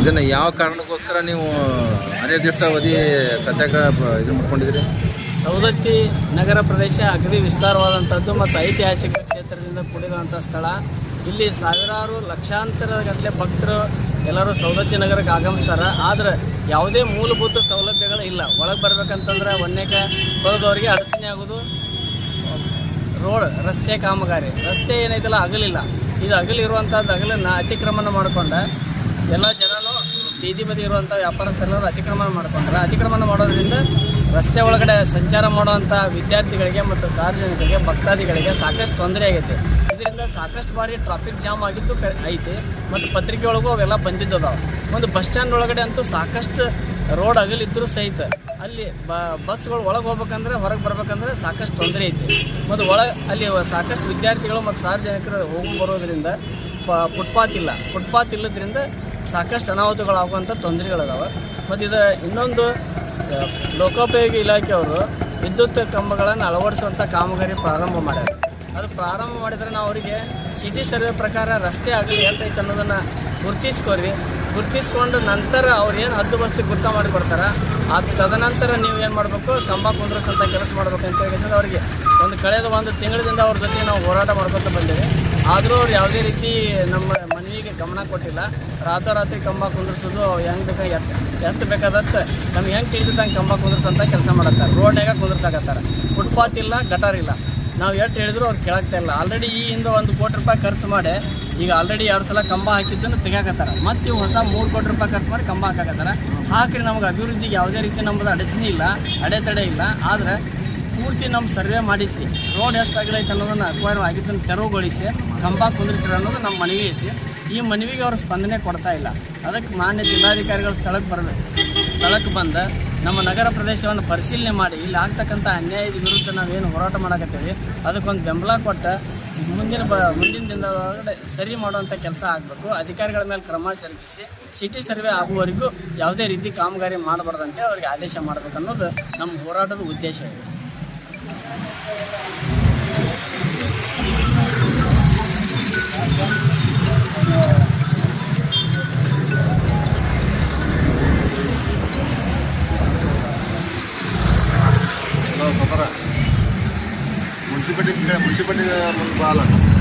ಇದನ್ನು ಯಾವ ಕಾರಣಕ್ಕೋಸ್ಕರ ನೀವು ಅನಿರ್ದಿಷ್ಟಾವಧಿ ಸತ್ಯಾಗ್ರಹ ಇದು ಮಾಡ್ಕೊಂಡಿದ್ದೀರಿ? ಸವದತ್ತಿ ನಗರ ಪ್ರದೇಶ ಅಗದಿ ವಿಸ್ತಾರವಾದಂಥದ್ದು ಮತ್ತು ಐತಿಹಾಸಿಕ ಕ್ಷೇತ್ರದಿಂದ ಕೂಡಿರುವಂಥ ಸ್ಥಳ. ಇಲ್ಲಿ ಸಾವಿರಾರು ಲಕ್ಷಾಂತರ ಗಟ್ಟಲೆ ಭಕ್ತರು ಎಲ್ಲರೂ ಸವದತ್ತಿ ನಗರಕ್ಕೆ ಆಗಮಿಸ್ತಾರೆ. ಆದರೆ ಯಾವುದೇ ಮೂಲಭೂತ ಸೌಲಭ್ಯಗಳು ಇಲ್ಲ. ಒಳಗೆ ಬರಬೇಕಂತಂದ್ರೆ ಒನ್ನೇಕ ಬರೋದವರಿಗೆ ಅಡಚಣೆ ಆಗೋದು. ರೋಡ್, ರಸ್ತೆ ಕಾಮಗಾರಿ. ರಸ್ತೆ ಏನೈತಲ್ಲ, ಅಗಲಿಲ್ಲ. ಇದು ಅಗಲಿರುವಂಥದ್ದು ಅಗಲನ್ನು ಅತಿಕ್ರಮಣ ಮಾಡಿಕೊಂಡ ಎಲ್ಲ ಜನನು ಬೀದಿ ಬದಿ ಇರುವಂಥ ವ್ಯಾಪಾರಸ್ಥರೆಲ್ಲರೂ ಅತಿಕ್ರಮಣ ಮಾಡ್ಕೊಂಡ್ರೆ. ಅತಿಕ್ರಮಣ ಮಾಡೋದ್ರಿಂದ ರಸ್ತೆ ಒಳಗಡೆ ಸಂಚಾರ ಮಾಡುವಂಥ ವಿದ್ಯಾರ್ಥಿಗಳಿಗೆ ಮತ್ತು ಸಾರ್ವಜನಿಕರಿಗೆ, ಭಕ್ತಾದಿಗಳಿಗೆ ಸಾಕಷ್ಟು ತೊಂದರೆ ಆಗೈತೆ. ಇದರಿಂದ ಸಾಕಷ್ಟು ಬಾರಿ ಟ್ರಾಫಿಕ್ ಜಾಮ್ ಆಗಿದ್ದು ಐತೆ ಮತ್ತು ಪತ್ರಿಕೆ ಒಳಗೂ ಅವೆಲ್ಲ ಬಂದಿದ್ದು ಅದಾವೆ ಒಂದು ಬಸ್ ಸ್ಟ್ಯಾಂಡ್ ಒಳಗಡೆ ಅಂತೂ ಸಾಕಷ್ಟು ರೋಡ್ ಅಗಲಿದ್ದರೂ ಸಹಿತ ಅಲ್ಲಿ ಬ ಬಸ್ಗಳು ಒಳಗೆ ಹೋಗ್ಬೇಕಂದ್ರೆ, ಹೊರಗೆ ಬರ್ಬೇಕಂದ್ರೆ ಸಾಕಷ್ಟು ತೊಂದರೆ ಐತಿ. ಮತ್ತು ಒಳ ಅಲ್ಲಿ ಸಾಕಷ್ಟು ವಿದ್ಯಾರ್ಥಿಗಳು ಮತ್ತು ಸಾರ್ವಜನಿಕರು ಹೋಗಿ ಬರೋದ್ರಿಂದ ಫುಟ್ಪಾತ್ ಇಲ್ಲ. ಫುಟ್ಪಾತ್ ಇಲ್ಲದ್ರಿಂದ ಸಾಕಷ್ಟು ಅನಾಹುತಗಳಾಗುವಂಥ ತೊಂದರೆಗಳಿದಾವೆ. ಮತ್ತು ಇದು ಇನ್ನೊಂದು ಲೋಕೋಪಯೋಗಿ ಇಲಾಖೆಯವರು ವಿದ್ಯುತ್ ಕಂಬಗಳನ್ನು ಅಳವಡಿಸುವಂಥ ಕಾಮಗಾರಿ ಪ್ರಾರಂಭ ಮಾಡ್ಯಾರ. ಅದು ಪ್ರಾರಂಭ ಮಾಡಿದರೆ ನಾವು ಅವರಿಗೆ ಸಿಟಿ ಸರ್ವೆ ಪ್ರಕಾರ ರಸ್ತೆ ಆಗಲಿ ಎಷ್ಟೈತೆ ಅನ್ನೋದನ್ನು ಗುರ್ತಿಸ್ಕೊರಿ. ಗುರ್ತಿಸ್ಕೊಂಡು ನಂತರ ಅವ್ರು ಏನು ಹದ್ದು ಬಸ್ಸಿಗೆ ಗುರ್ತ ಮಾಡಿ ಕೊಡ್ತಾರೆ ಆ ತದನಂತರ ನೀವು ಏನು ಮಾಡಬೇಕು? ಕಂಬ ಅಂತ ಕೆಲಸ ಮಾಡಬೇಕು ಅಂತ ಹೇಳಿ ಅವರಿಗೆ ಒಂದು ಕಳೆದ ಒಂದು ತಿಂಗಳಿಂದ ಅವ್ರ ಜೊತೆ ನಾವು ಹೋರಾಟ ಮಾಡ್ಕೊತ ಬಂದೇವೆ. ಆದರೂ ಅವ್ರು ಯಾವುದೇ ರೀತಿ ನಮ್ಮ ಮನವಿಗೆ ಗಮನ ಕೊಟ್ಟಿಲ್ಲ. ರಾತ್ರೋರಾತ್ರಿ ಕಂಬ ಕುಂದ್ರಿಸೋದು ಹೆಂಗೆ ಬೇಕಾ ಎತ್ತ ಎತ್ತ ಬೇಕಾದತ್ತ ನಮ್ಗೆ ಹೆಂಗೆ ತಿಳಿದಂಗೆ ಕಂಬ ಕುಂದ್ರಿಸಂತ ಕೆಲಸ ಮಾಡತ್ತಾರೆ. ರೋಡ್ನಾಗ ಕುಂದ್ರಸಾಕತ್ತಾರ. ಫುಟ್ಪಾತ್ ಇಲ್ಲ ಗಟಾರ್ ಇಲ್ಲ. ನಾವು ಎಷ್ಟು ಹೇಳಿದ್ರು ಅವ್ರು ಕೇಳಾಗ್ತಾ ಇಲ್ಲ. ಆಲ್ರೆಡಿ ಈ ಹಿಂದೆ ಒಂದು ಕೋಟಿ ರೂಪಾಯಿ ಖರ್ಚು ಮಾಡಿ ಈಗ ಆಲ್ರೆಡಿ ಎರಡು ಸಲ ಕಂಬ ಹಾಕಿದ್ದನ್ನು ತೆಗಿಯಾಕತ್ತಾರ. ಮತ್ತು ಇವು ಹೊಸ ಮೂರು ಕೋಟಿ ರೂಪಾಯಿ ಖರ್ಚು ಮಾಡಿ ಕಂಬ ಹಾಕಾಕತ್ತಾರ. ಹಾಕ್ರಿ ನಮ್ಗೆ ಅಭಿವೃದ್ಧಿಗೆ ಯಾವುದೇ ರೀತಿ ನಮ್ಮದು ಅಡಚಣೆ ಇಲ್ಲ, ಅಡೆತಡೆ ಇಲ್ಲ, ಆದರೆ ಪೂರ್ತಿ ನಮ್ಮ ಸರ್ವೆ ಮಾಡಿಸಿ, ರೋಡ್ ಎಷ್ಟು ಅಗಲೈತೆ ಅನ್ನೋದನ್ನು ಅಕ್ವೈರ್ ಆಗಿದ್ದನ್ನು ತೆರವುಗೊಳಿಸಿ ಕಂಬ ಕುಂದಿರಿಸಿರ ಅನ್ನೋದು ನಮ್ಮ ಮನವಿ ಐತಿ. ಈ ಮನವಿಗೆ ಅವರು ಸ್ಪಂದನೆ ಕೊಡ್ತಾ ಇಲ್ಲ. ಅದಕ್ಕೆ ಮಾನ್ಯ ಜಿಲ್ಲಾಧಿಕಾರಿಗಳು ಸ್ಥಳಕ್ಕೆ ಬರಬೇಕು. ಸ್ಥಳಕ್ಕೆ ಬಂದು ನಮ್ಮ ನಗರ ಪ್ರದೇಶವನ್ನು ಪರಿಶೀಲನೆ ಮಾಡಿ, ಇಲ್ಲಿ ಆಗ್ತಕ್ಕಂಥ ಅನ್ಯಾಯದ ವಿರುದ್ಧ ನಾವೇನು ಹೋರಾಟ ಮಾಡಕತ್ತೀವಿ, ಅದಕ್ಕೊಂದು ಬೆಂಬಲ ಕೊಟ್ಟ ಮುಂದಿನ ಬ ಮುಂದಿನ ದಿನದೊಳಗಡೆ ಸರಿ ಮಾಡುವಂಥ ಕೆಲಸ ಆಗಬೇಕು. ಅಧಿಕಾರಿಗಳ ಮೇಲೆ ಕ್ರಮ ಜರುಗಿಸಿ ಸಿಟಿ ಸರ್ವೆ ಆಗುವವರೆಗೂ ಯಾವುದೇ ರೀತಿ ಕಾಮಗಾರಿ ಮಾಡಬಾರ್ದಂತೆ ಅವರಿಗೆ ಆದೇಶ ಮಾಡಬೇಕು ಅನ್ನೋದು ನಮ್ಮ ಹೋರಾಟದ ಉದ್ದೇಶ. ಇದೆ మున్సిపాలిటీ మున్సిపాలిటీ వాళ్ళంట